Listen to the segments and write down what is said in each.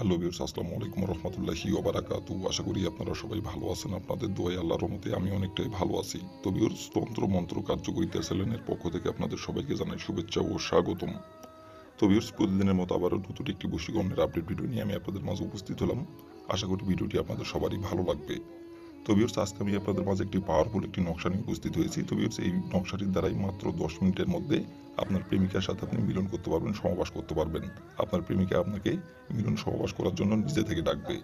Hello বিউর্স আসসালামু আলাইকুম রহমতুল্লাহি ওবারাকাতু আশা করি আপনারা সবাই ভালো আছেন, আপনাদের দোয়াই আল্লাহর রহমতে আমি অনেকটাই ভালো আছি। তো বিউর্স তন্ত্র মন্ত্র কার্যকরিতা সেলেনের পক্ষ থেকে আপনাদের সবাইকে জানাই শুভেচ্ছা ও স্বাগতম। তো বিউর্স প্রতিদিনের মতো আবারও নতুন একটি বশীকরণের আপডেট ভিডিও নিয়ে আমি আপনাদের মাঝে উপস্থিত হলাম। আশা করি ভিডিওটি আপনাদের সবারই ভালো লাগবে। তো বিউর্স আজকে আমি আপনাদের মাঝে একটি পাওয়ারফুল একটি নকশা নিয়ে উপস্থিত হয়েছি। তো বিউর্স এই নকশাটির দ্বারাই মাত্র দশ মিনিটের মধ্যে আপনার প্রেমিকার সাথে আপনি মিলন করতে পারবেন সহবাস করতে পারবেন। আপনার প্রেমিকা আপনাকে মিলন সহবাস করার জন্য নিজে থেকে ডাকবে।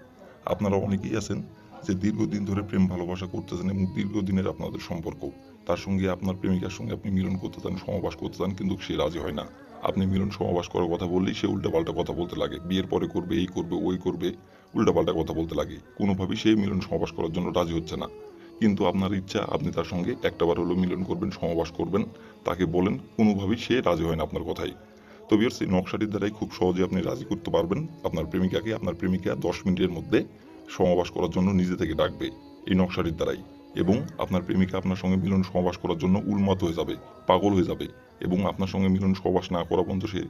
আপনারা অনেকেই আছেন যে দীর্ঘদিন ধরে প্রেম ভালোবাসা করতেছেন এবং দীর্ঘদিনের আপনাদের সম্পর্ক। তার সঙ্গে আপনার প্রেমিকার সঙ্গে আপনি মিলন করতে চান সহবাস করতে চান, কিন্তু সে রাজি হয় না। আপনি মিলন সহবাস করার কথা বললেই সে উল্টাপাল্টা কথা বলতে লাগে। বিয়ের পরে করবে, এই করবে, ওই করবে। উল্টাপাল্টা কথা বলতে লাগে। কোনোভাবেই সে মিলন সহবাস করার জন্য রাজি হচ্ছে না। কিন্তু আপনার ইচ্ছা, আপনি তার সঙ্গে একটাবার হলো মিলন করবেন সহবাস করবেন, তাকে বলেন, কোনোভাবেই সে রাজি হয় না আপনার কথাই তো বিয়ার্স এই নকশাটির দ্বারাই খুব সহজে আপনি রাজি করতে পারবেন। আপনার প্রেমিকাকে, আপনার প্রেমিকা দশ মিনিটের মধ্যে সমাবাস করার জন্য নিজে থেকে ডাকবে এই নকশাটির দ্বারাই। এবং আপনার প্রেমিকা আপনার সঙ্গে মিলন সহবাস করার জন্য উন্মাদ হয়ে যাবে, পাগল হয়ে যাবে। এবং আপনার সঙ্গে মিলন সহবাস না করা পর্যন্ত সে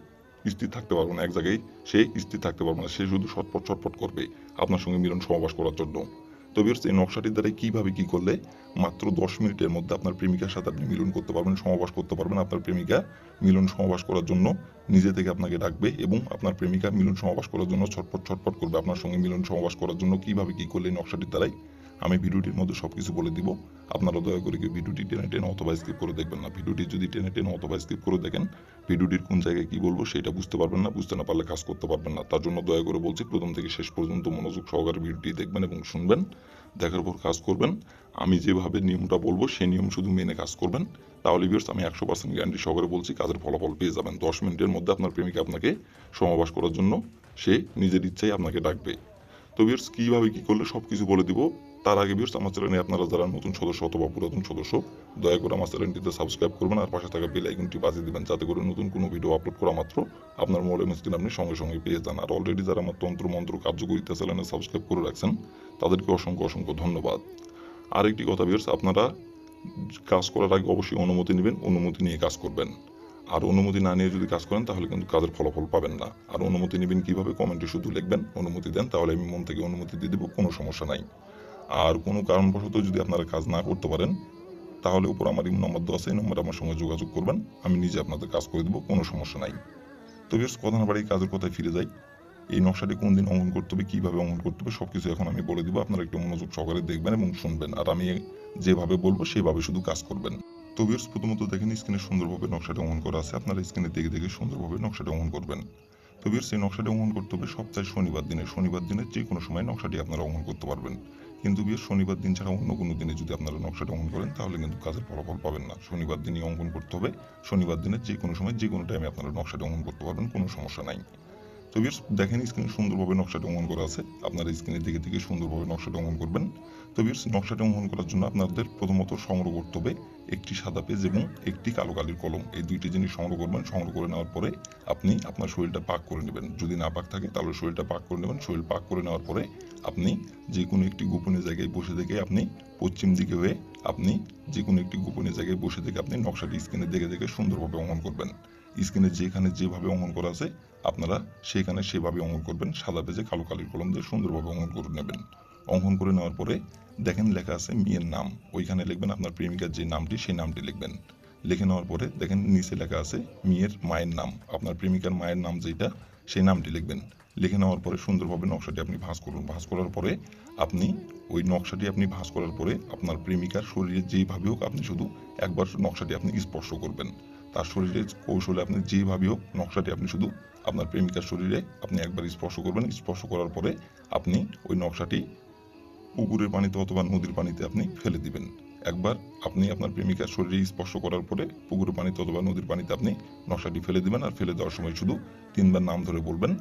স্থির থাকতে পারবে না এক জায়গায়, সে স্থির থাকতে পারবে না, সে শুধু ছটপট ছটপট করবে। আপনার সঙ্গে মিলন সহবাস করার জন্য। তো এই নকশাটির দ্বারা কীভাবে কি করলে মাত্র দশ মিনিটের মধ্যে আপনার প্রেমিকার সাথে আপনি মিলন করতে পারবেন সমাবাস করতে পারবেন, আপনার প্রেমিকা মিলন সমাবাস করার জন্য নিজে থেকে আপনাকে ডাকবে এবং আপনার প্রেমিকা মিলন সমাবাস করার জন্য ছটপট ছটপট করবে। আপনার সঙ্গে মিলন সমাবাস করার জন্য কীভাবে কী করলে নকশাটির দ্বারাই আমি ভিডিওটির মধ্যে সব কিছু বলে দিব। আপনারা দয়া করে কেউ ভিডিওটি টেনে টেনে অথবা স্কিপ করে দেখবেন না। ভিডিওটি যদি টেনে টেনে অথবা স্কিপ করে দেখেন, ভিডিওটির কোন জায়গায় কী বলব সেটা বুঝতে পারবেন না, বুঝতে না পারলে কাজ করতে পারবেন না। তার জন্য দয়া করে বলছি, প্রথম থেকে শেষ পর্যন্ত মনোযোগ সহকারে ভিডিওটি দেখবেন এবং শুনবেন, দেখার পর কাজ করবেন। আমি যেভাবে নিয়মটা বলব সেই নিয়ম শুধু মেনে কাজ করবেন। তাহলে ভিউর্স আমি একশো পার্সেন্ট গ্যারান্টি সহকারে বলছি, কাজের ফলাফল পেয়ে যাবেন। দশ মিনিটের মধ্যে আপনার প্রেমিকা আপনাকে সমাবাস করার জন্য সে নিজের ইচ্ছাই আপনাকে ডাকবে। তো ভিউর্স কীভাবে কী করলে সব কিছু বলে দিব তার আগে ভিউর্স আমার চ্যানেলে আপনারা যারা নতুন সদস্য অথবা পুরাতন সদস্য, দয়া করে আমার চ্যানেলটিতে সাবস্ক্রাইব করবেন আর পাশে থাকা বেল আইকনটি বাজিয়ে দিবেন যাতে করে নতুন কোনো ভিডিও আপলোড করা মাত্র আপনার মোবাইল স্ক্রিন আপনি সঙ্গে সঙ্গে পেয়ে যান। আর অলরেডি যারা আমার তন্ত্র মন্ত্র কার্যকরিতা চ্যানেলে সাবস্ক্রাইব করে রাখছেন, তাদেরকে অসংখ্য অসংখ্য ধন্যবাদ। আরেকটি কথা ভিউর্স আপনারা কাজ করার আগে অবশ্যই অনুমতি নেবেন, অনুমতি নিয়ে কাজ করবেন। আর অনুমতি না নিয়ে যদি কাজ করেন, তাহলে কিন্তু কাজের ফলাফল পাবেন না। আর অনুমতি নেবেন কীভাবে, কমেন্টে শুধু লিখবেন, অনুমতি দেন, তাহলে আমি মন থেকে অনুমতি দিয়ে দেবো, কোনো সমস্যা নাই। আর কোনো কারণবশত যদি আপনারা কাজ না করতে পারেন, তাহলে উপর আমার ইম নম্বর দেওয়া আছে, এই নম্বরে আমার সঙ্গে যোগাযোগ করবেন। আমি নিজে আপনাদের কাজ করে দেবো, কোনো সমস্যা নাই। তো বেশ কথা না বাড়ি কাজের কথায় ফিরে যাই। এই নকশাটি কোন দিন অঙ্কন করতে হবে, কীভাবে অঙ্কন করতে হবে সব কিছু এখন আমি বলে দিব। আপনারা একটু মনোযোগ সহকারে দেখবেন এবং শুনবেন। আর আমি যেভাবে বলব, সেভাবে শুধু কাজ করবেন। তো প্রথমত দেখেন স্ক্রিনে সুন্দরভাবে নকশাটি অঙ্কন করা আছে। আপনারা স্ক্রিনে দেখে দেখে সুন্দরভাবে নকশাটি অঙ্কন করবেন। তো ভিউর্স এই নকশাটি অঙ্কন করতে হবে সপ্তাহে শনিবার দিনে। শনিবার দিনে যে কোনো সময় নকশাটি আপনারা অঙ্কন করতে পারবেন। কিন্তু বিয়ের শনিবার দিন ছাড়া অন্য কোনো দিনে যদি আপনারা নকশাটা অঙ্কন করেন, তাহলে কিন্তু কাজের ফলাফল পাবেন না। শনিবার দিনই অঙ্কন করতে হবে। শনিবার দিনের যে কোনো সময় যে কোনো টাইমে আপনারা নকশাটা অঙ্কন করতে পারবেন, কোনো সমস্যা নাই। তো বিয়ার্স দেখেন স্ক্রিনে সুন্দরভাবে নকশাটি অঙ্কন করা আছে। আপনারা স্ক্রিনে দিকে দেখে সুন্দরভাবে নকশাটি অঙ্কন করবেন। তো বিয়ার্স নকশাটি অঙ্কন করার জন্য আপনাদের প্রথমত সংগ্রহ করতে হবে একটি সাদা পেজ এবং একটি কালো কালির কলম। এই দুইটি জিনিস সংগ্রহ করবেন। সংগ্রহ করে নেওয়ার পরে আপনি আপনার শরীরটা পাক করে নেবেন। যদি না পাক থাকে তাহলে শরীরটা পাক করে নেবেন। শরীর পাক করে নেওয়ার পরে আপনি যে কোনো একটি গোপনীয় জায়গায় বসে থেকে আপনি পশ্চিম দিকে হয়ে আপনি যে কোনো একটি গোপনীয় জায়গায় বসে থেকে আপনি নকশাটি স্ক্রিনে দেখে দেখে সুন্দরভাবে অঙ্কন করবেন। স্ক্রিনে যেখানে যেভাবে অঙ্কন করা আছে, আপনারা সেখানে সেভাবে অঙ্কন করবেন। সাদা পেজে কালো কালির কলম দিয়ে সুন্দরভাবে অঙ্কন করে নেবেন। অঙ্কন করে নেওয়ার পরে দেখেন লেখা আছে মেয়ের নাম। ওইখানে লিখবেন আপনার প্রেমিকার যে নামটি, সেই নামটি লিখবেন। লিখে নেওয়ার পরে দেখেন নিচে লেখা আছে মেয়ের মায়ের নাম। আপনার প্রেমিকার মায়ের নাম যেটা সেই নামটি লিখবেন। লিখে নেওয়ার পরে সুন্দরভাবে নকশাটি আপনি ভাঁজ করুন। ভাঁজ করার পরে আপনি ওই নকশাটি আপনি ভাঁজ করার পরে আপনার প্রেমিকার শরীরে যেইভাবে হোক, আপনি শুধু একবার নকশাটি আপনি স্পর্শ করবেন। তার শরীরে কৌশলে আপনি যেভাবে হোক নকশাটি আপনি শুধু আপনার প্রেমিকার শরীরে আপনি একবার স্পর্শ করবেন। স্পর্শ করার পরে আপনি ওই নকশাটি পুকুরের পানিতে অথবা নদীর পানিতে আপনি ফেলে দিবেন। একবার আপনি আপনার প্রেমিকার শরীরে স্পর্শ করার পরে পুকুরের পানিতে অথবা নদীর পানিতে আপনি নকশাটি ফেলে দিবেন আর ফেলে দেওয়ার সময় শুধু তিনবার নাম ধরে বলবেন,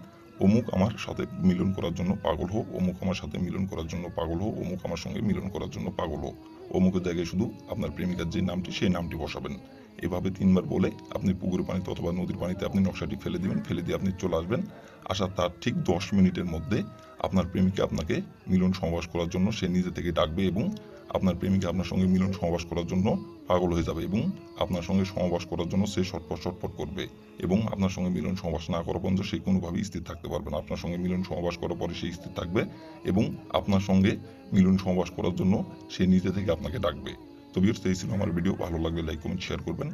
অমুক আমার সাথে মিলন করার জন্য পাগল হোক অমুক আমার সাথে মিলন করার জন্য পাগল হোক অমুক আমার সঙ্গে মিলন করার জন্য পাগল হোক অমুকের জায়গায় শুধু আপনার প্রেমিকার যে নামটি, সেই নামটি বসাবেন। এভাবে তিনবার বলে আপনি পুকুরের পানিতে অথবা নদীর পানিতে আপনি নকশাটি ফেলে দিবেন, ফেলে দিয়ে আপনি চলে আসবেন। আসার তার ঠিক দশ মিনিটের মধ্যে আপনার প্রেমিকা আপনাকে মিলন সমাবাস করার জন্য সে নিজে থেকে ডাকবে এবং আপনার প্রেমিকা আপনার সঙ্গে মিলন সহবাস করার জন্য পাগল হয়ে যাবে এবং আপনার সঙ্গে সহবাস করার জন্য সে ছটপট ছটপট করবে এবং আপনার সঙ্গে মিলন সহবাস না করা পর্যন্ত সে কোনোভাবেই স্থির থাকতে পারবে না। আপনার সঙ্গে মিলন সহবাস করার পরে সে স্থির থাকবে এবং আপনার সঙ্গে মিলন সহবাস করার জন্য সে নিজে থেকে আপনাকে ডাকবে। তো ভিউর্স এই ছিল আমার ভিডিও। ভালো লাগলে লাইক কমেন্ট শেয়ার করবেন।